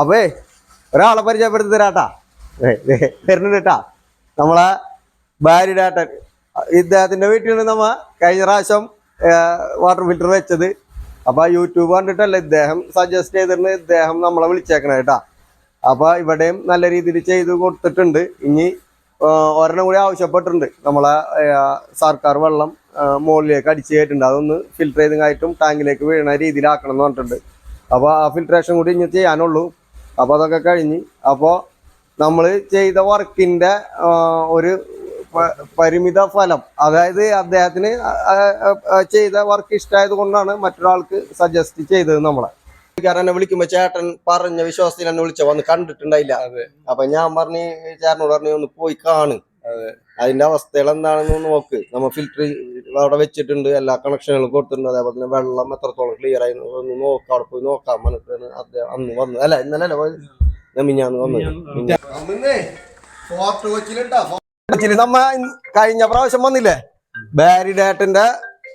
അപ്പേ ഒരാളെ പരിചയപ്പെടുത്തി തരാട്ടാ വരുന്നുണ്ട് കേട്ടാ നമ്മളെ ഭാര്യ ഡാട്ടൻ ഇദ്ദേഹത്തിന്റെ വീട്ടിൽ നമ്മ കഴിഞ്ഞ പ്രാവശ്യം വാട്ടർ ഫിൽറ്റർ വെച്ചത്. അപ്പൊ യൂട്യൂബ് കണ്ടിട്ടല്ല ഇദ്ദേഹം സജസ്റ്റ് ചെയ്തിട്ട് ഇദ്ദേഹം നമ്മളെ വിളിച്ചേക്കണേ കേട്ടാ അപ്പൊ ഇവിടെയും നല്ല രീതിയിൽ ചെയ്ത് കൊടുത്തിട്ടുണ്ട്. ഇനി ഒരെണ്ണം കൂടി ആവശ്യപ്പെട്ടിട്ടുണ്ട്. നമ്മളെ സർക്കാർ വെള്ളം മുകളിലേക്ക് അടിച്ചു കയറ്റിട്ടുണ്ട്. അതൊന്ന് ഫിൽറ്റർ ചെയ്തതായിട്ടും ടാങ്കിലേക്ക് വീഴുന്ന രീതിയിലാക്കണം എന്ന് പറഞ്ഞിട്ടുണ്ട്. അപ്പോൾ ആ ഫിൽട്രേഷൻ കൂടി ഇനി ചെയ്യാനുള്ളൂ. അപ്പോൾ അതൊക്കെ കഴിഞ്ഞ് അപ്പോൾ നമ്മൾ ചെയ്ത വർക്കിന്റെ ഒരു പരിമിത ഫലം. അതായത് അദ്ദേഹത്തിന് ചെയ്ത വർക്ക് ഇഷ്ടമായത് കൊണ്ടാണ് മറ്റൊരാൾക്ക് സജസ്റ്റ് ചെയ്തത് നമ്മളെ. കാരണം എന്നെ വിളിക്കുമ്പോ ചേട്ടൻ പറഞ്ഞ വിശ്വാസത്തിൽ എന്നെ വിളിച്ച വന്ന് കണ്ടിട്ടുണ്ടായില്ല. അപ്പൊ ഞാൻ പറഞ്ഞ് ചേട്ടനോട് പറഞ്ഞു ഒന്ന് പോയി കാണ്. അതിന്റെ അവസ്ഥകൾ എന്താണെന്ന് നോക്ക്. നമ്മൾ ഫിൽറ്റർ അവിടെ വെച്ചിട്ടുണ്ട്. എല്ലാ കണക്ഷനുകളും കൊടുത്തിട്ടുണ്ട്. അതേപോലെ തന്നെ വെള്ളം എത്രത്തോളം ക്ലിയർ ആയി ഒന്ന് നോക്കാം. അവിടെ പോയി നോക്കാം. പറഞ്ഞിട്ടാണ് അദ്ദേഹം അന്ന് വന്നത്. അല്ല ഇന്നലെ അല്ല മിഞ്ഞാന്ന് വന്നത്. നമ്മ കഴിഞ്ഞ പ്രാവശ്യം വന്നില്ലേ? ബാരി ഡേട്ടന്റെ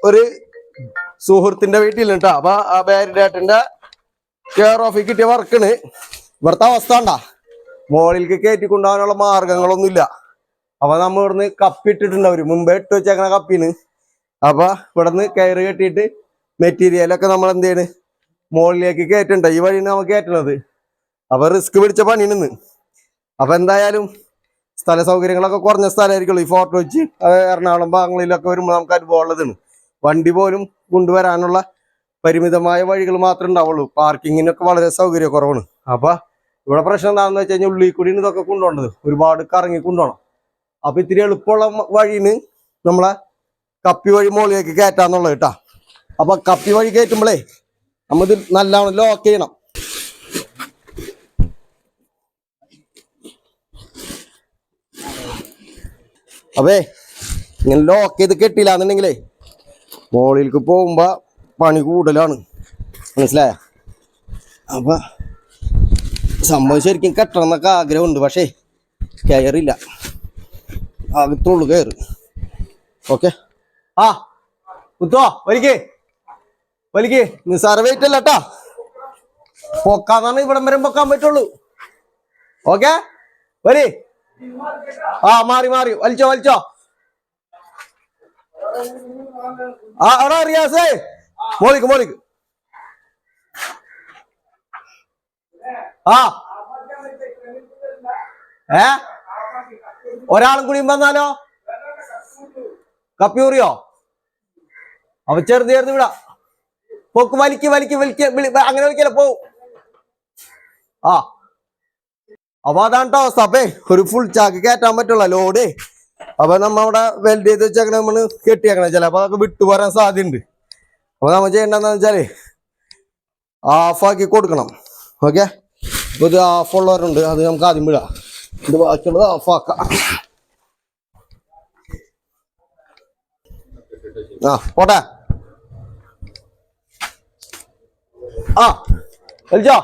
ഒരു സുഹൃത്തിന്റെ വീട്ടിലുണ്ടാ അപ്പൊ ആ ബാരി ഡേട്ടന്റെ കെയർ ഓഫിൽ കിട്ടിയ വർക്കിന് ഇവിടുത്തെ അവസ്ഥ ഉണ്ടാ മോളിലേക്ക് കയറ്റി കൊണ്ടുപോകാനുള്ള മാർഗങ്ങളൊന്നുമില്ല. അപ്പൊ നമ്മൾ ഇവിടുന്ന് കപ്പിട്ടിട്ടുണ്ട് അവർ മുമ്പേ ഇട്ട് വെച്ചേക്കണ കപ്പിന് അപ്പൊ ഇവിടുന്ന് കയറ് കെട്ടിയിട്ട് മെറ്റീരിയലൊക്കെ നമ്മൾ എന്ത് ചെയ്യണ്? മുകളിലേക്ക് കയറ്റണ്ട. ഈ വഴിയാണ് നമുക്ക് കയറ്റണത്. അപ്പൊ റിസ്ക് പിടിച്ച പണിയാണ് അപ്പൊ എന്തായാലും സ്ഥല സൗകര്യങ്ങളൊക്കെ കുറഞ്ഞ സ്ഥലമായിരിക്കുള്ളൂ. ഈ ഫോർട്ട് വെച്ച് എറണാകുളം ഭാഗങ്ങളിലൊക്കെ വരുമ്പോൾ നമുക്ക് അനുഭവം ഉള്ളതാണ് വണ്ടി പോലും കൊണ്ടുവരാനുള്ള പരിമിതമായ വഴികൾ മാത്രമേ ഉണ്ടാവുള്ളൂ. പാർക്കിങ്ങിനൊക്കെ വളരെ സൗകര്യക്കുറവാണ്. അപ്പൊ ഇവിടെ പ്രശ്നം എന്താണെന്ന് വെച്ച് കഴിഞ്ഞാൽ ഉള്ളിൽ കൂടി ഇതൊക്കെ കൊണ്ടുപോകേണ്ടത്. ഒരുപാട് കറങ്ങി കൊണ്ടുപോകണം. അപ്പൊ ഇത്തിരി എളുപ്പമുള്ള വഴിന് നമ്മളെ കപ്പി വഴി മുകളിലേക്ക് കയറ്റാന്നുള്ളത് കേട്ടാ. അപ്പൊ കപ്പി വഴി കയറ്റുമ്പോഴേ നമ്മത് നല്ലവണ്ണം ലോക്ക് ചെയ്യണം. അപ്പേ ഇങ്ങനെ ലോക്ക് ചെയ്ത് കെട്ടിയില്ല എന്നുണ്ടെങ്കിലേ മുകളിലേക്ക് പോകുമ്പോ പണി കൂടുതലാണ്. മനസ്സിലായ? അപ്പൊ സംഭവം ശരിക്കും കെട്ടണം എന്നൊക്കെ ആഗ്രഹമുണ്ട് പക്ഷേ കയറില്ല അകത്തുള്ളു കയറ്. ഓക്കെ? ആ കുത്തോ വലിക്കേ. വലിക്കേ. നിസ്സാര വെയിറ്റ് അല്ല കേട്ടാ. പൊക്കാന്നാണ് ഇവിടം വരെ പൊക്കാൻ പറ്റുള്ളൂ. ഓക്കെ? വരി. ആ മാറി മാറി. വലിച്ചോ വലിച്ചോ. ആ എടാ റിയാസേ. മോളിക്ക് മോളിക്ക്. ആ. ഏ? ഒരാളും കൂടി വന്നാലോ? കപ്പിയൂറിയോ അവ ചേർത്ത് ചേർന്ന് വിടാ. പോക്ക് വലിക്ക് വലിക്ക് വലിക്ക് അങ്ങനെ വലിക്കല പോവും. ആ. അപ്പൊ അതാണ് കേട്ടോ സഭേ ഒരു ഫുൾ ചാക്ക് കയറ്റാൻ പറ്റുള്ള ലോഡ് അപ്പൊ നമ്മ അവിടെ വെൽഡ് ചെയ്ത് വെച്ചേക്കണ നമ്മൾ കെട്ടിയേക്കണ ചിലപ്പോ അതൊക്കെ വിട്ടു പോരാൻ സാധ്യതയുണ്ട്. അപ്പൊ നമ്മ ചെയ്യേണ്ടതെന്ന് വെച്ചാൽ ആഫാക്കി കൊടുക്കണം. ഓക്കെ ഇത് ഹാഫ് ഉള്ളവരുണ്ട് അത് നമുക്ക് ആദ്യം വിടാം. ഇത് ബാക്കിയുള്ളത് ഹാഫാക്കാം ആ പോട്ടെ. ആ എൽജോ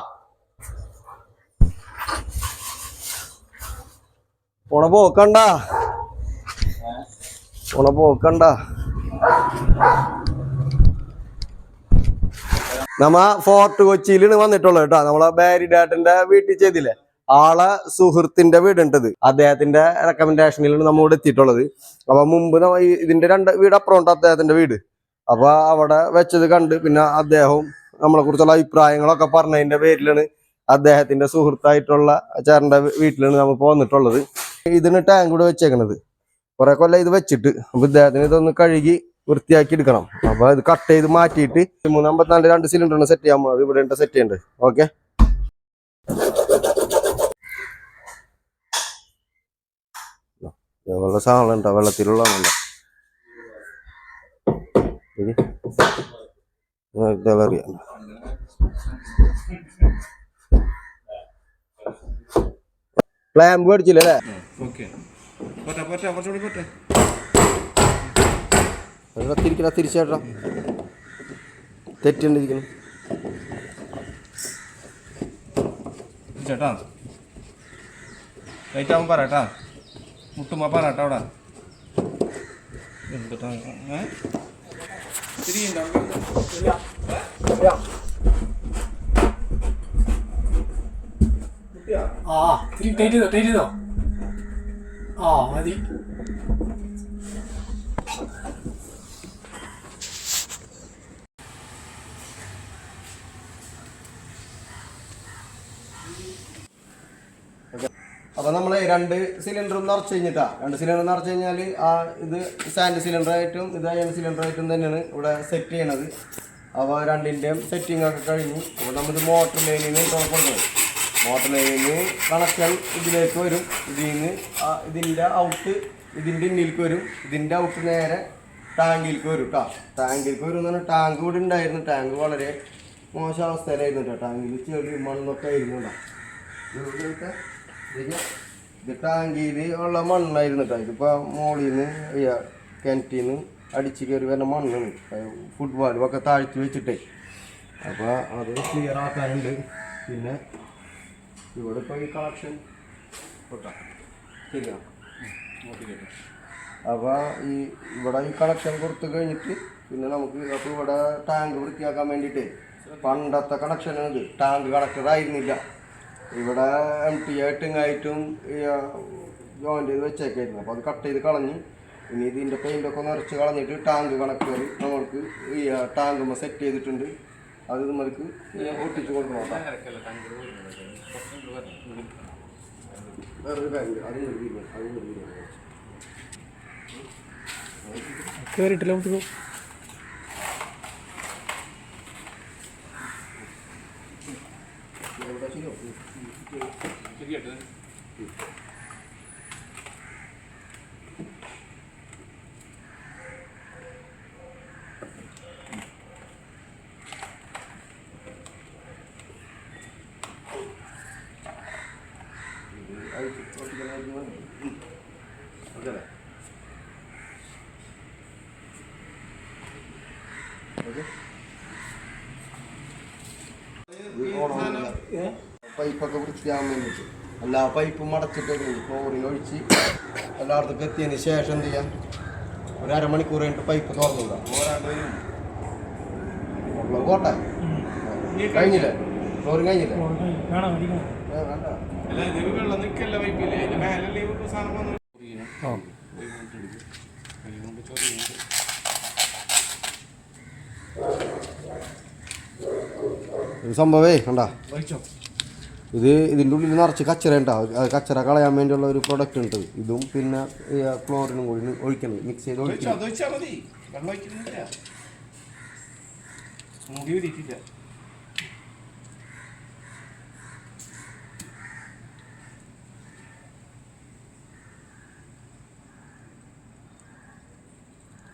പോണ പോക്കണ്ട പോണ പോക്കണ്ട നമ്മ ഫോർട്ട് കൊച്ചിയിലാണ് വന്നിട്ടുള്ളത് കേട്ടോ. നമ്മളെ ബാരി ഡാറ്റന്റെ വീട്ടിൽ ചെയ്തില്ലേ? ആളെ സുഹൃത്തിന്റെ വീടുണ്ടത് അദ്ദേഹത്തിന്റെ റെക്കമെൻഡേഷനിലാണ് നമ്മോട് എത്തിയിട്ടുള്ളത്. അപ്പൊ മുമ്പ് ഇതിന്റെ രണ്ട് വീട് അപ്പുറമുണ്ട് അദ്ദേഹത്തിന്റെ വീട്. അപ്പൊ അവിടെ വെച്ചത് കണ്ട് പിന്നെ അദ്ദേഹവും നമ്മളെ കുറിച്ചുള്ള അഭിപ്രായങ്ങളൊക്കെ പറഞ്ഞതിന്റെ പേരിലാണ് അദ്ദേഹത്തിന്റെ സുഹൃത്തായിട്ടുള്ള ചേട്ടന്റെ വീട്ടിലാണ് നമ്മൾ പോന്നിട്ടുള്ളത് ഇതിന് ടാങ്ക് കൂടെ വെച്ചേക്കണത്. കുറെ കൊല്ലം ഇത് വെച്ചിട്ട് അപ്പൊ ഇദ്ദേഹത്തിന് ഇതൊന്ന് കഴുകി വൃത്തിയാക്കി എടുക്കണം. അപ്പൊ ഇത് കട്ട് ചെയ്ത് മാറ്റിയിട്ട് മൂന്നമ്പത്തിനാല് രണ്ട് സിലിണ്ടറിന് സെറ്റ് ചെയ്യാൻ പോകുന്നത് ഇവിടെ സെറ്റ് ചെയ്യേണ്ടത് ഓക്കെ വെള്ള സാധനം ഉണ്ടോ? വെള്ളത്തിലുള്ളതാണല്ലോ. ഇത് ഇതേപോലെ അറിയാം പ്ലാമ്പ് മേടിച്ചില്ല അല്ലേ? തിരിക്കണ തിരിച്ചേട്ടാ തെറ്റിണ്ടിരിക്കണം ചേട്ടാ പറ ആവുമ്പോൾ പറയട്ടാ മുട്ടുമ്പോൾ പറയട്ടാ അവിടെ. ആ ഇത്തിരി ടൈറ്റ് ചെയ്തോ ടൈറ്റ് ചെയ്തോ? ആ മതി. അപ്പൊ നമ്മൾ രണ്ട് സിലിണ്ടറും നിറച്ച് കഴിഞ്ഞിട്ടാ. രണ്ട് സിലിണ്ടർ നിറച്ച് കഴിഞ്ഞാൽ ആ ഇത് സാൻഡ് സിലിണ്ടർ ആയിട്ടും ഇത് അയൺ സിലിണ്ടർ ആയിട്ടും തന്നെയാണ് ഇവിടെ സെറ്റ് ചെയ്യണത്. അപ്പോൾ രണ്ടിന്റെയും സെറ്റിംഗ് ഒക്കെ കഴിഞ്ഞു അപ്പോൾ നമ്മൾ മോട്ടർ ലൈനിന് കൊടുക്കണം. മോട്ടർ ലൈനിന് കണക്ഷൻ ഇതിലേക്ക് വരും. ഇതിൽ നിന്ന് ഇതിന്റെ ഔട്ട് ഇതിന്റെ ഇന്നിലേക്ക് വരും. ഇതിന്റെ ഔട്ട് നേരെ ടാങ്കിലേക്ക് വരും കേട്ടോ ടാങ്കിലേക്ക് വരും എന്ന് പറഞ്ഞാൽ ടാങ്ക് ഇവിടെ ഉണ്ടായിരുന്നു. ടാങ്ക് വളരെ മോശം അവസ്ഥയിലായിരുന്നു കേട്ടോ ടാങ്കിൽ ചെളി മണ്ണൊക്കെ ആയിരുന്നു കേട്ടോ ഇത് ടാങ്കിയിൽ ഉള്ള മണ്ണായിരുന്നു കേട്ടോ ഇതിപ്പോൾ മോളിൽ നിന്ന് കിണറ്റിൽ നിന്ന് അടിച്ച് കയറി വരുന്ന മണ്ണാണ്. ഫുട്ബോളും ഒക്കെ താഴ്ത്തി വെച്ചിട്ടേ. അപ്പോൾ അത് ക്ലിയർ ആക്കാനുണ്ട്. പിന്നെ ഇവിടെ ഇപ്പോൾ ഈ കളക്ഷൻ ശരിയാണ് അപ്പോൾ ഈ ഇവിടെ ഈ കളക്ഷൻ കൊടുത്തു കഴിഞ്ഞിട്ട് പിന്നെ നമുക്ക് അപ്പോൾ ഇവിടെ ടാങ്ക് വൃത്തിയാക്കാൻ വേണ്ടിയിട്ട് പണ്ടത്തെ കണക്ഷനാണ് ഇത് ടാങ്ക് കണക്ടർ ആയിരുന്നില്ല. ഇവിടെ എം ടി ആയിട്ടും ആയിട്ടും ജോയിന്റ് ചെയ്ത് വെച്ചേക്കായിരുന്നു. അപ്പോൾ അത് കട്ട് ചെയ്ത് കളഞ്ഞ് ഇനി ഇതിന്റെ പെയിന്റൊക്കെ നിറച്ച് കളഞ്ഞിട്ട് ടാങ്ക് കണക്ടർ നമ്മൾക്ക് ഈ ടാങ്ക് സെറ്റ് ചെയ്തിട്ടുണ്ട്. അത് നമ്മൾക്ക് ഒട്ടിച്ച് കൊടുക്കണം. വേറൊരു കാര്യം അത് അത് കയറിയിട്ടില്ല നമുക്ക് പൈപ്പൊക്കെ വൃത്തിയാകാൻ വേണ്ടിയിട്ട് എല്ലാ പൈപ്പും അടച്ചിട്ട് ക്ലോറിൻ ഒഴിച്ച് എല്ലായിടത്തേക്ക് എത്തിയതിന് ശേഷം എന്ത് ചെയ്യാം? ഒരു അരമണിക്കൂർ കഴിഞ്ഞിട്ട് പൈപ്പ് തുറന്നിടാം ഉള്ളത് പോട്ടെ. കഴിഞ്ഞില്ലേ? ക്ലോറിൻ കഴിഞ്ഞില്ലേ? സംഭവേ കണ്ടാ? ഇത് ഇതിന്റെ ഉള്ളിൽ നിറച്ച് കച്ചറ ഉണ്ടാവും കച്ചറ കളയാൻ വേണ്ടിയുള്ള ഒരു പ്രൊഡക്റ്റ് ഉണ്ട്. ഇതും പിന്നെ ക്ലോറിനും കൂടി ഒഴിക്കണം. മിക്സ് ചെയ്ത് ഒഴിക്കണം.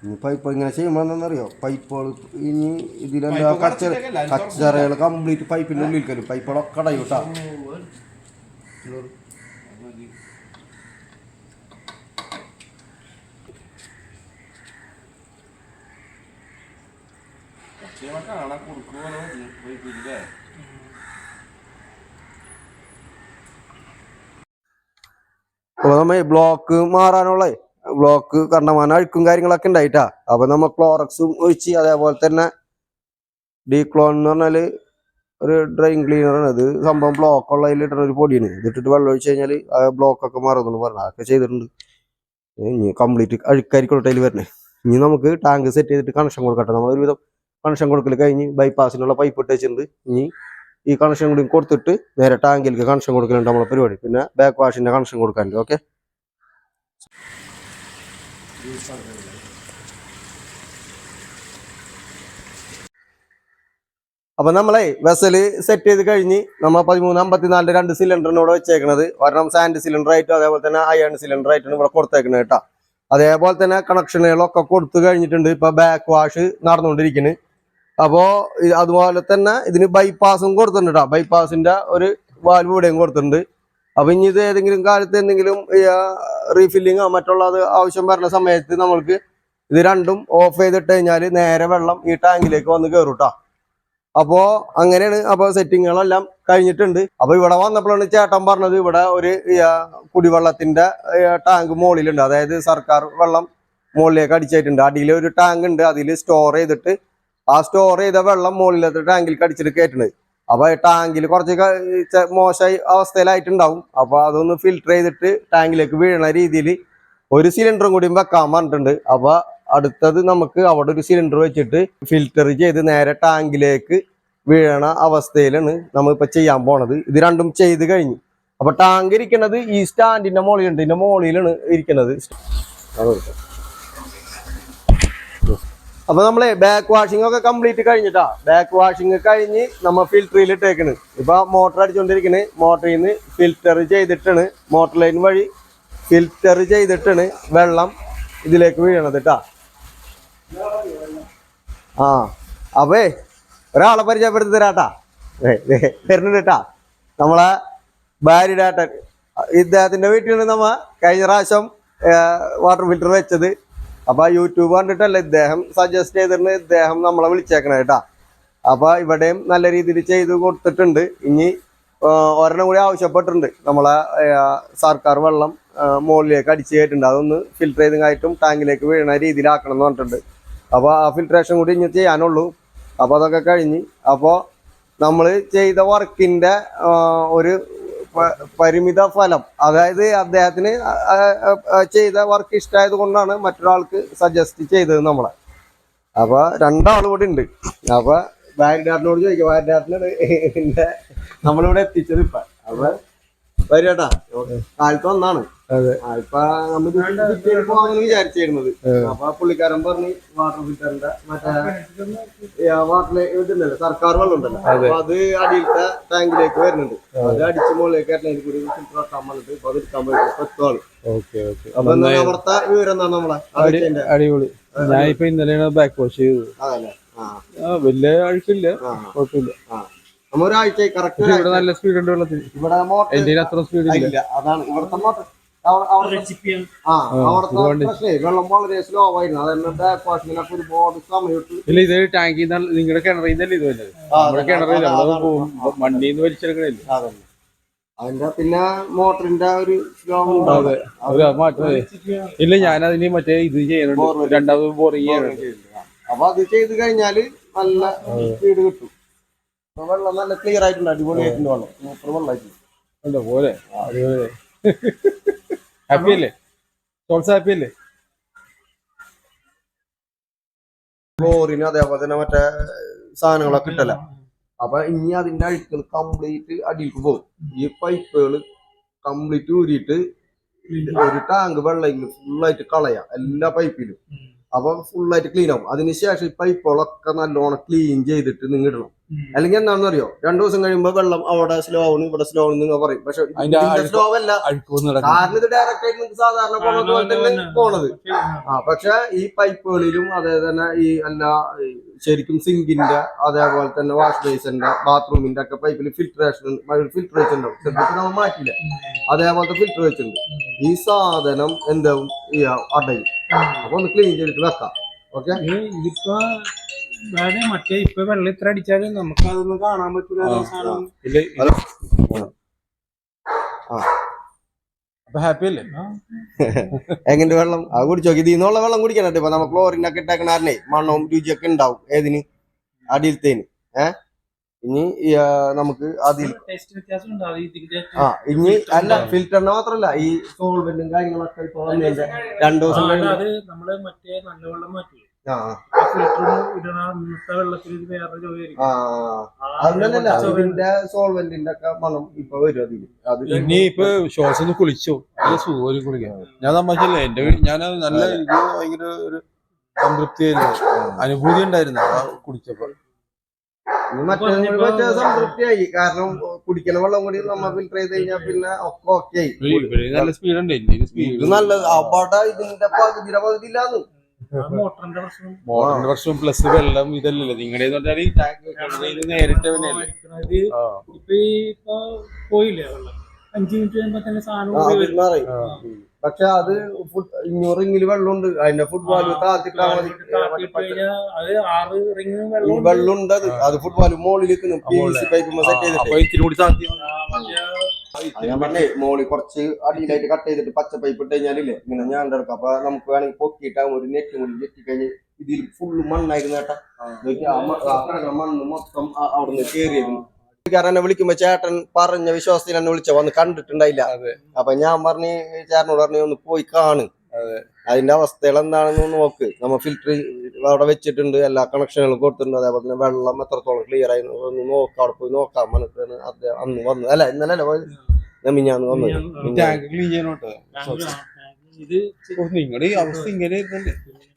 അത് വെച്ചാൽ മതി വെള്ളം ഒഴിക്കുന്നില്ല മുടി ഇനി പൈപ്പ് ഇങ്ങനെ ചെയ്യുമ്പോൾ പൈപ്പുകൾ ഇനി ഇതിലെന്താ കച്ച കച്ചറ കച്ചറകൾ കംപ്ലീറ്റ് പൈപ്പിന്റെ ഉള്ളിൽ കയറും പൈപ്പുകളൊക്കെ അടയും കേട്ടോ കാണാൻ കൊടുക്കുമോ അപ്പോൾ നമ്മ ബ്ലോക്ക് മാറാനുള്ള? ബ്ലോക്ക് കണ്ടമാനം അഴുക്കും കാര്യങ്ങളൊക്കെ ഉണ്ടായിട്ടാ. അപ്പൊ നമ്മൾ ക്ലോറക്സും ഒഴിച്ച് അതേപോലെ തന്നെ ഡീക്ലോൺ എന്ന് പറഞ്ഞാൽ ഒരു ഡ്രെയിൻ ക്ലീനറാണ് ഇത് സംഭവം ബ്ലോക്ക് ഉള്ളതിൽ ഇടുന്ന ഒരു പൊടിയാണ്. ഇതിട്ടിട്ട് വെള്ളം ഒഴിച്ചു കഴിഞ്ഞാൽ ആ ബ്ലോക്ക് ഒക്കെ മാറുന്നു പറഞ്ഞു. അതൊക്കെ ചെയ്തിട്ടുണ്ട്. ഇനി കംപ്ലീറ്റ് അഴുക്കായിരിക്കും അതിൽ വരണേ ഇനി നമുക്ക് ടാങ്ക് സെറ്റ് ചെയ്തിട്ട് കണക്ഷൻ കൊടുക്കട്ടെ. നമ്മൾ ഒരുവിധം കണക്ഷൻ കൊടുക്കൽ കഴിഞ്ഞ് ബൈപ്പാസിനുള്ള പൈപ്പ് ഇട്ട് വെച്ചിട്ടുണ്ട്. ഇനി ഈ കണക്ഷൻ കൂടി കൊടുത്തിട്ട് നേരെ ടാങ്കിലേക്ക് കണക്ഷൻ കൊടുക്കലുണ്ട് നമ്മളെ പരിപാടി. പിന്നെ ബാക്ക് വാഷിന്റെ കണക്ഷൻ കൊടുക്കാനുണ്ട്. ഓക്കെ അപ്പൊ നമ്മളെ വെസൽ സെറ്റ് ചെയ്ത് കഴിഞ്ഞ് നമ്മ പതിമൂന്ന് അമ്പത്തിനാലിന്റെ രണ്ട് സിലിണ്ടറിനോട് വെച്ചേക്കണത്. ഒരെണ്ണം സാൻഡ് സിലിണ്ടർ ആയിട്ടും അതേപോലെ തന്നെ അയൺ സിലിണ്ടർ ആയിട്ടും ഇവിടെ കൊടുത്തേക്കണത് കേട്ടോ. അതേപോലെ തന്നെ കണക്ഷനുകളൊക്കെ കൊടുത്തു കഴിഞ്ഞിട്ടുണ്ട്. ഇപ്പൊ ബാക്ക് വാഷ് നടന്നുകൊണ്ടിരിക്കുന്നു അപ്പോ അതുപോലെ തന്നെ ഇതിന് ബൈപ്പാസും കൊടുത്തിട്ടുണ്ട് കേട്ടോ. ബൈപ്പാസിന്റെ ഒരു വാൽവ് ഇവിടെയും കൊടുത്തിട്ടുണ്ട്. അപ്പൊ ഇനി ഇത് ഏതെങ്കിലും കാലത്ത് എന്തെങ്കിലും റീഫില്ലിങ്ങോ മറ്റുള്ളത് ആവശ്യം വരുന്ന സമയത്ത് നമ്മൾക്ക് ഇത് രണ്ടും ഓഫ് ചെയ്തിട്ട് കഴിഞ്ഞാൽ നേരെ വെള്ളം ഈ ടാങ്കിലേക്ക് വന്ന് കയറൂട്ടാ അപ്പോ അങ്ങനെയാണ് അപ്പൊ സെറ്റിങ്ങുകളെല്ലാം കഴിഞ്ഞിട്ടുണ്ട്. അപ്പൊ ഇവിടെ വന്നപ്പോഴാണ് ചേട്ടൻ പറഞ്ഞത് ഇവിടെ ഒരു കുടിവെള്ളത്തിന്റെ ടാങ്ക് മുകളിലുണ്ട്. അതായത് സർക്കാർ വെള്ളം മുകളിലേക്ക് അടിച്ചിട്ടുണ്ട്. അടിയിൽ ഒരു ടാങ്ക് ഉണ്ട് അതിൽ സ്റ്റോർ ചെയ്തിട്ട് ആ സ്റ്റോർ ചെയ്ത വെള്ളം മുകളിലത്തെ ടാങ്കിൽ അടിച്ചിട്ട് കയറ്റുന്നത് അപ്പൊ ടാങ്കിൽ കുറച്ച് മോശമായി അവസ്ഥയിലായിട്ടുണ്ടാവും. അപ്പൊ അതൊന്ന് ഫിൽറ്റർ ചെയ്തിട്ട് ടാങ്കിലേക്ക് വീഴണ രീതിയിൽ ഒരു സിലിണ്ടറും കൂടി വെക്കാൻ പറഞ്ഞിട്ടുണ്ട്. അപ്പൊ അടുത്തത് നമുക്ക് അവിടെ ഒരു സിലിണ്ടർ വെച്ചിട്ട് ഫിൽറ്റർ ചെയ്ത് നേരെ ടാങ്കിലേക്ക് വീഴണ അവസ്ഥയിലാണ് നമ്മൾ ഇപ്പൊ ചെയ്യാൻ പോണത്. ഇത് രണ്ടും ചെയ്ത് കഴിഞ്ഞു. അപ്പൊ ടാങ്ക് ഇരിക്കണത് ഈ സ്റ്റാൻഡിന്റെ മോളിലുണ്ട് ഇതിന്റെ മോളിലാണ് ഇരിക്കണത്. അപ്പൊ നമ്മളെ ബാക്ക് വാഷിംഗ് ഒക്കെ കംപ്ലീറ്റ് കഴിഞ്ഞിട്ടാ. ബാക്ക് വാഷിംഗ് കഴിഞ്ഞ് നമ്മ ഫിൽറ്ററിൽ ഇട്ടേക്കണ്. ഇപ്പൊ മോട്ടർ അടിച്ചോണ്ടിരിക്കണ്. മോട്ടറിൽ നിന്ന് ഫിൽറ്റർ ചെയ്തിട്ടാണ് മോട്ടർ ലൈൻ വഴി ഫിൽറ്റർ ചെയ്തിട്ടാണ് വെള്ളം ഇതിലേക്ക് വീഴണത് കേട്ടാ ആ അപ്പേ ഒരാളെ പരിചയപ്പെടുത്തി തരാട്ടാ. വരുന്നുണ്ട് കേട്ടാ നമ്മളെ ഭാര്യയുടെ ഇദ്ദേഹത്തിന്റെ നിന്ന് നമ്മ കഴിഞ്ഞ പ്രാവശ്യം വാട്ടർ ഫിൽറ്റർ വെച്ചത്. അപ്പൊ യൂട്യൂബ് കണ്ടിട്ടല്ല ഇദ്ദേഹം സജസ്റ്റ് ചെയ്തിരുന്ന? ഇദ്ദേഹം നമ്മളെ വിളിച്ചേക്കണേ കേട്ടാ. അപ്പൊ ഇവിടെയും നല്ല രീതിയിൽ ചെയ്ത് കൊടുത്തിട്ടുണ്ട്. ഇനി ഒരെണ്ണം കൂടി ആവശ്യപ്പെട്ടിട്ടുണ്ട്. നമ്മളെ സർക്കാർ വെള്ളം മുകളിലേക്ക് അടിച്ചു കയറ്റുണ്ട് അതൊന്ന് ഫിൽറ്റർ ചെയ്തതായിട്ടും ടാങ്കിലേക്ക് വീഴുന്ന രീതിയിലാക്കണം എന്ന് പറഞ്ഞിട്ടുണ്ട്. അപ്പോൾ ആ ഫിൽട്രേഷൻ കൂടി ഇനി ചെയ്യാനുള്ളൂ. അപ്പോൾ അതൊക്കെ കഴിഞ്ഞ് അപ്പോൾ നമ്മൾ ചെയ്ത വർക്കിന്റെ ഒരു പരിമിത ഫലം അതായത് അദ്ദേഹത്തിന് ചെയ്ത വർക്ക് ഇഷ്ടമായത് കൊണ്ടാണ് മറ്റൊരാൾക്ക് സജസ്റ്റ് ചെയ്തത് നമ്മളെ. അപ്പൊ രണ്ടാളും കൂടി ഉണ്ട്. അപ്പൊ ബാരിഡാറിനോട് ചോദിക്കാം. ബാരിഡാറിനോട് നമ്മളിവിടെ എത്തിച്ചത് ഇപ്പൊ. അപ്പൊ വരികട്ടാ കാലത്ത് വന്നാണ്. ഇപ്പൊ നമ്മൾ പോകാമെന്ന് വിചാരിച്ചിരുന്നത്. അപ്പൊ പുള്ളിക്കാരൻ പറഞ്ഞ് വാട്ടർ ഫിൽറ്ററിന്റെ മറ്റേ വാട്ടർ ഇതുണ്ടല്ലോ സർക്കാർ വെള്ളം ഉണ്ടല്ലോ. അപ്പൊ അത്. അടിയിലത്തെ ടാങ്കിലേക്ക് വരുന്നുണ്ട്. അത് അടിച്ച് മുകളിലേക്ക് വരണതിൽ കൂടി ഫിൽറ്റർ വെക്കാൻ വന്നിട്ട് ഇപ്പൊ എടുക്കാൻ പോയി ഓക്കെ അപ്പൊ അവിടുത്തെ വിവരം എന്താ നമ്മളെ? അടിപൊളി. ഞാൻ ഇപ്പൊ ഇന്നലെയാണ് ബാക്ക് വാഷ് ചെയ്തത്. വലിയ അഴുക്കില്ല കുഴപ്പമില്ല. നമ്മ ഒരാഴ്ച പക്ഷെ കറക്റ്റ് ഇവിടെ നല്ല സ്പീഡ് ഉണ്ട് വെള്ളത്തിൽ ഇവിടെ മോട്ടർ എന്റെ അത്ര സ്പീഡ് ഇല്ല. അതാണ്. ഇവിടുത്തെ വെള്ളം വളരെ സ്ലോ ആയിരുന്നു. അതെന്നെ ബാക്ക് വാഷിങ്ങിനൊക്കെ ഒരുപാട് സമയം ഇല്ല ഇത് ടാങ്കിൽ നിങ്ങളുടെ കിണറിൽ നിന്നല്ലേ ഇത് വരുന്നത് ആ, നമ്മുടെ അതാണ്, കിണറില്ല അതാണ്, അതാണ്. മണ്ണിൽ നിന്ന് വലിച്ചെടുക്കണില്ല? അതിന്റെ പിന്നെ മോട്ടറിന്റെ ഒരു സ്ലോ ഇല്ല ഞാൻ അതിന് മറ്റേ ഇത് ചെയ്യണുണ്ട് രണ്ടാമത് ബോറിങ് ചെയ്യണുണ്ട് അപ്പൊ അത് ചെയ്ത് കഴിഞ്ഞാൽ നല്ല സ്പീഡ് കിട്ടും. വെള്ളം നല്ല ക്ലിയർ ആയിട്ടുണ്ട് അടിപൊളിയായിട്ടുണ്ട് വെള്ളം. സൂപ്പർ വെള്ളമായിട്ടുണ്ട് പോലെ. ഹാപ്പി അല്ലേ? സോൾസ് ഹാപ്പി അല്ലേ? ക്ലോറിന് അതേപോലെ തന്നെ മറ്റേ സാധനങ്ങളൊക്കെ കിട്ടല അപ്പൊ ഇനി അതിന്റെ അഴുക്കൾ കംപ്ലീറ്റ് അടിയിലേക്ക് പോകും. ഈ പൈപ്പുകൾ കംപ്ലീറ്റ് ഊരിയിട്ട് ഒരു ടാങ്ക് വെള്ളം ഫുള്ളായിട്ട് കളയാം എല്ലാ പൈപ്പിലും അപ്പൊ ഫുള്ളായിട്ട് ക്ലീൻ ആവും. അതിനുശേഷം ഈ പൈപ്പുകളൊക്കെ നല്ലോണം ക്ലീൻ ചെയ്തിട്ട് നിങ്ങൾ ഇടണം. അല്ലെങ്കിൽ എന്താണെന്നറിയോ? രണ്ടു ദിവസം കഴിയുമ്പോ വെള്ളം അവിടെ സ്ലോ ആണ് ഇവിടെ സ്ലോ ആണ് നിങ്ങൾ പറയും. പക്ഷെ സ്ലോ അല്ല. കാരണം ഇത് ഡയറക്റ്റ് ആയിട്ട് നിങ്ങൾക്ക് സാധാരണ പോണത് പോലെ തന്നെ പോണത്. ആ പക്ഷെ ഈ പൈപ്പുകളിലും അതേ തന്നെ ഈ എല്ലാ ശരിക്കും സിങ്കിന്റെ അതേപോലെ തന്നെ വാഷ് ബേസിന്റെ ബാത്റൂമിന്റെ ഒക്കെ പൈപ്പിൽ ഫിൽട്രേഷൻ ഫിൽട്രേഷൻ ശ്രദ്ധിച്ച് നമ്മൾ മാറ്റില്ല അതേപോലത്തെ ഫിൽറ്റർ വെച്ചിട്ടുണ്ട് ഈ സാധനം എന്താവും? അടയും. അപ്പൊ ഒന്ന് ക്ലീൻ ചെയ്തിട്ട് വെക്കാം. ഓക്കെ ഇതിപ്പോ അതായത് മറ്റേ ഇപ്പൊ വെള്ളം ഇത്ര അടിച്ചാലും നമുക്ക് അതൊന്നും കാണാൻ പറ്റില്ല അപ്പൊ ഹാപ്പി അല്ലേ? എങ്ങനെ വെള്ളം? അത് കുടിച്ചോ. ഇത് ഇന്നുള്ള വെള്ളം കുടിക്കണം ഇപ്പൊ നമ്മൾ ക്ലോറിൻ ഒക്കെ ഇട്ടേക്കണേ മണ്ണവും രുചിയൊക്കെ ഉണ്ടാവും. ഏതിന്? അടിയിലത്തേന്. ഏഹ് ഇനി നമുക്ക് അതിൽ ആ ഇനി അല്ല ഫിൽറ്ററിന് മാത്രല്ല ഈ സോൾവെന്റും കാര്യങ്ങളൊക്കെ ഇപ്പൊ രണ്ടു ദിവസം അത് നമ്മൾ മറ്റേ നല്ല വെള്ളം മാറ്റി. ഇതിന്റെ സോൾവെന്റിന്റെ ഒക്കെ മണം ഇപ്പൊ വരും അതിൽ. അത് ഇനി ഇപ്പൊ ഷോർട്സ് ഒന്ന് കുളിച്ചോ. നല്ല സുഖം കുളിക്കാൻ. ഞാൻ സമ്മതിച്ചില്ല. എന്റെ ഞാൻ നല്ല എനിക്ക് ഭയങ്കര ഒരു സംതൃപ്തി അനുഭൂതി ഉണ്ടായിരുന്നു ആ കുടിച്ചപ്പോ. മറ്റേ സംതൃപ്തിയായി. കാരണം കുടിക്കണ വെള്ളം കൂടി നമ്മ ഫിൽറ്റർ ചെയ്ത് കഴിഞ്ഞാൽ പിന്നെ ഒക്കെ ഓക്കെ ആയി. നല്ല സ്പീഡ് ഉണ്ട്. സ്പീഡ് നല്ലത്. അവിടെ ഇതിന്റെ പകുതിയുടെ പകുതി ഇല്ലാന്ന് മോട്ടറിന്റെ പ്രശ്നം. പ്ലസ് വെള്ളം ഇതല്ലല്ലോ. നിങ്ങളുടെ നേരിട്ട് തന്നെയല്ലേ ഇപ്പൊ ഇപ്പൊ പോയില്ലേ വെള്ളം? അഞ്ചു മിനിറ്റ് കഴിയുമ്പോ തന്നെ സാധനം. പക്ഷെ അത് ഫുഡ് ഇഞ്ഞൂറ് ഇങ്ങിൽ വെള്ളമുണ്ട്. അതിന്റെ ഫുട്ബോൾ താത്തിട്ടാ മതി. വെള്ളമുണ്ട്. അത്. അത് ഫുട്ബോൾ മോളിലേക്ക് പൈപ്പ് സെറ്റ് ചെയ്തിട്ട്. ഞാൻ പറഞ്ഞേ മോളി കുറച്ച് അടിയിലായിട്ട് കട്ട് ചെയ്തിട്ട് പച്ച പൈപ്പ് ഇട്ട് കഴിഞ്ഞാലില്ലേ ഇങ്ങനെ ഞാൻ എടുക്കാം അപ്പൊ നമുക്ക് വേണമെങ്കിൽ പൊക്കിയിട്ട് ഒരു നെറ്റ് കൂടി ഞെട്ടി കഴിഞ്ഞ് ഇതിൽ ഫുള്ള് മണ്ണായിരുന്നു കേട്ടാ മണ്ണ് മൊത്തം അവിടുന്ന് കയറിയിരുന്നു ചേട്ടൻ എന്നെ വിളിക്കുമ്പോ ചേട്ടൻ പറഞ്ഞ വിശ്വാസത്തിൽ എന്നെ വിളിച്ച വന്ന് കണ്ടിട്ടുണ്ടായില്ല. അപ്പൊ ഞാൻ പറഞ്ഞു ചേട്ടനോട് പറഞ്ഞു ഒന്ന് പോയി കാണ്. അതിന്റെ അവസ്ഥകൾ എന്താണെന്ന് നോക്ക്. നമ്മ ഫിൽറ്റർ അവിടെ വെച്ചിട്ടുണ്ട് എല്ലാ കണക്ഷനുകളും കൊടുത്തിട്ടുണ്ട്. അതേപോലെ തന്നെ വെള്ളം എത്രത്തോളം ക്ലിയർ ആയി ഒന്ന് നോക്കാം. അവിടെ പോയി നോക്കാം. പറഞ്ഞിട്ടാണ് അദ്ദേഹം അന്ന് വന്നത്. അല്ല ഇന്നലെ അല്ല മിഞ്ഞാന്ന് വന്നത്.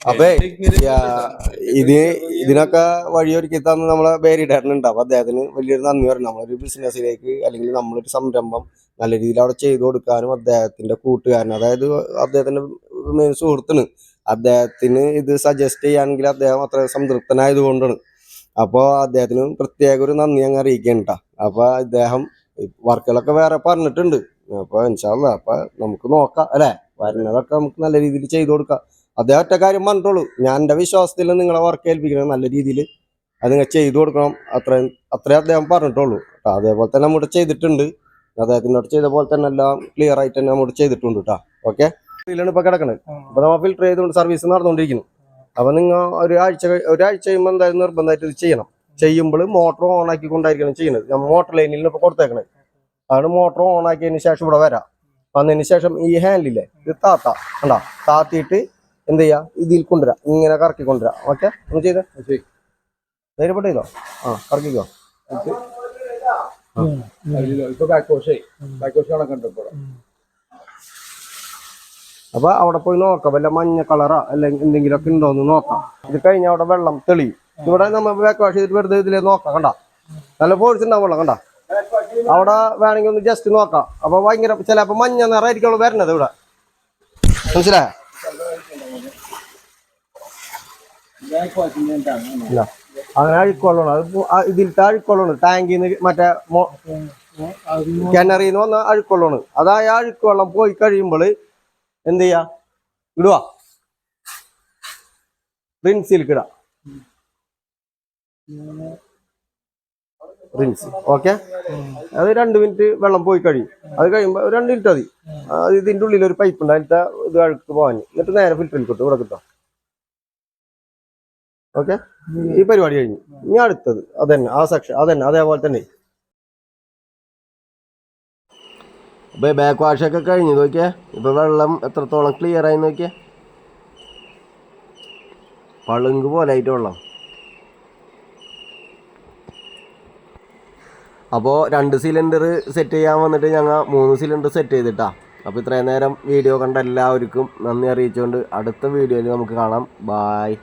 അപ്പേ യാ, ഇത് ഇതിനൊക്കെ വഴിയൊരുക്കി തന്ന് നമ്മളെ ബേരിഡേട്ടനുണ്ട് അപ്പൊ അദ്ദേഹത്തിന് വലിയൊരു നന്ദി പറയണം നമ്മളൊരു ബിസിനസ്സിലേക്ക് അല്ലെങ്കിൽ നമ്മളൊരു സംരംഭം നല്ല രീതിയിൽ അവിടെ ചെയ്തു കൊടുക്കാനും അദ്ദേഹത്തിന്റെ കൂട്ടുകാരൻ അതായത് അദ്ദേഹത്തിന്റെ സുഹൃത്തിന് അദ്ദേഹത്തിന് ഇത് സജസ്റ്റ് ചെയ്യാണെങ്കിൽ അദ്ദേഹം അത്ര സംതൃപ്തനായത് കൊണ്ടാണ് അപ്പോൾ അദ്ദേഹത്തിന് പ്രത്യേക ഒരു നന്ദി അങ്ങ് അറിയിക്കണ്ട അപ്പൊ അദ്ദേഹം വർക്കുകളൊക്കെ വേറെ പറഞ്ഞിട്ടുണ്ട്. അപ്പൊ ഇൻഷാല്ല അപ്പൊ നമുക്ക് നോക്കാം അല്ലെ? വരുന്നതൊക്കെ നമുക്ക് നല്ല രീതിയിൽ ചെയ്തു കൊടുക്കാം. അദ്ദേഹം ഒറ്റ കാര്യം പറഞ്ഞിട്ടുള്ളൂ. ഞാൻ എന്റെ വിശ്വാസത്തിൽ നിങ്ങളെ വർക്ക് ഏൽപ്പിക്കണം നല്ല രീതിയിൽ അത് നിങ്ങൾ ചെയ്തു കൊടുക്കണം. അത്രയും അത്രേ അദ്ദേഹം പറഞ്ഞിട്ടുള്ളൂ. കേട്ടോ അതേപോലെ തന്നെ നമ്മുടെ ചെയ്തിട്ടുണ്ട്. അദ്ദേഹത്തിനോട് ചെയ്ത പോലെ തന്നെ എല്ലാം ക്ലിയർ ആയിട്ട് തന്നെ നമ്മുടെ ചെയ്തിട്ടുണ്ട് കേട്ടോ ഓക്കെ ഇതിലാണ് ഇപ്പൊ കിടക്കണത്. അപ്പൊ നമ്മൾ ഫിൽറ്റർ ചെയ്തുകൊണ്ട് സർവീസ് നടന്നുകൊണ്ടിരിക്കുന്നു. അപ്പൊ നിങ്ങൾ ഒരാഴ്ച ഒരാഴ്ച കഴിയുമ്പോൾ എന്തായാലും നിർബന്ധമായിട്ട് ഇത് ചെയ്യണം. ചെയ്യുമ്പോൾ മോട്ടർ ഓൺ ആക്കി ആക്കിക്കൊണ്ടായിരിക്കണം ചെയ്യുന്നത്. നമ്മൾ മോട്ടർ ലൈനിൽ ഇപ്പൊ കൊടുത്തേക്കണത്. അതാണ് മോട്ടർ ഓൺ ആക്കിയതിന് ശേഷം ഇവിടെ വരാം. വന്നതിന് ശേഷം ഈ ഹാൻഡിലേ ഇത് താത്ത. കണ്ടാ? താത്തിയിട്ട് എന്ത് ചെയ്യാ? ഇതിൽ കൊണ്ടുവരാം. ഇങ്ങനെ കറക്കി കൊണ്ടുവരാം. ഓക്കെ? ഒന്ന് ചെയ്തേ. ധൈര്യപ്പെട്ട് ചെയ്തോ ആ കറക്കിക്കോ. ഇപ്പൊ ബാക്ക് വാഷ് ബാക്ക് വാഷ് കണക്കുണ്ട് ഇപ്പൊ അപ്പൊ അവിടെ പോയി നോക്കാം വല്ല മഞ്ഞ കളറാ അല്ലെങ്കിൽ എന്തെങ്കിലുമൊക്കെ ഉണ്ടോ എന്ന് നോക്കാം. ഇത് കഴിഞ്ഞ അവിടെ വെള്ളം തെളിയും ഇവിടെ നമ്മൾ ബാക്ക് വാഷ് ചെയ്തിട്ട് വെറുതെ ഇതിലേ നോക്കാം കണ്ട? നല്ല ഫോഴ്സ് ഉണ്ടാവും വെള്ളം കണ്ട? അവിടെ വേണമെങ്കിൽ ഒന്ന് ജസ്റ്റ് നോക്കാം. അപ്പൊ ഭയങ്കര ചിലപ്പോ മഞ്ഞ നിറമായിരിക്കുള്ളൂ വരണത് ഇവിടെ. മനസ്സിലായോ? അങ്ങനെ അഴുക്കുള്ളതാണ് അത് ഇതിലത്തെ അഴുക്കുള്ളതാണ് ടാങ്കിൽ നിന്ന് മറ്റേ കിണറിന്ന് കിണറിൽ നിന്ന് വന്ന അഴുക്കുള്ളതാണ് അതായ അഴുക്കുവെള്ളം പോയി കഴിയുമ്പോൾ എന്ത് ചെയ്യാ? ഇടുക റിൻസിൽ ഇടാം. റിൻസ് ഓക്കെ അത് രണ്ട് മിനിറ്റ് വെള്ളം പോയി കഴിയും. അത് കഴിയുമ്പോൾ രണ്ട് മിനിറ്റ് മതി. അത് ഇതിന്റെ ഉള്ളിൽ ഒരു പൈപ്പ് ഉണ്ട്. അതിന്റെ ഇത് അഴുക്ക് പോകാൻ. എന്നിട്ട് നേരെ ഫിൽറ്ററിൽ കിട്ടും ഇവിടെ കിട്ടും. ഓക്കെ ഈ പരിപാടി കഴിഞ്ഞു. ഇനി അടുത്തത്. അതന്നെ ആ സെക്ഷൻ അതന്നെ അതേപോലെ തന്നെ. അപ്പൊ ബാക്ക് വാഷ് ഒക്കെ കഴിഞ്ഞു നോക്കിയേ. ഇപ്പൊ വെള്ളം എത്രത്തോളം ക്ലിയർ ആയി നോക്കിയേ? പളുങ്ക് പോലെ ആയിട്ട് വെള്ളം. അപ്പോൾ രണ്ട് സിലിണ്ടർ സെറ്റ് ചെയ്യാൻ വന്നിട്ട് ഞങ്ങൾ മൂന്ന് സിലിണ്ടർ സെറ്റ് ചെയ്തിട്ടാ. അപ്പോൾ ഇത്രയും നേരം വീഡിയോ കണ്ട എല്ലാവർക്കും നന്ദി അറിയിച്ചുകൊണ്ട് അടുത്ത വീഡിയോയിൽ നമുക്ക് കാണാം. ബായ്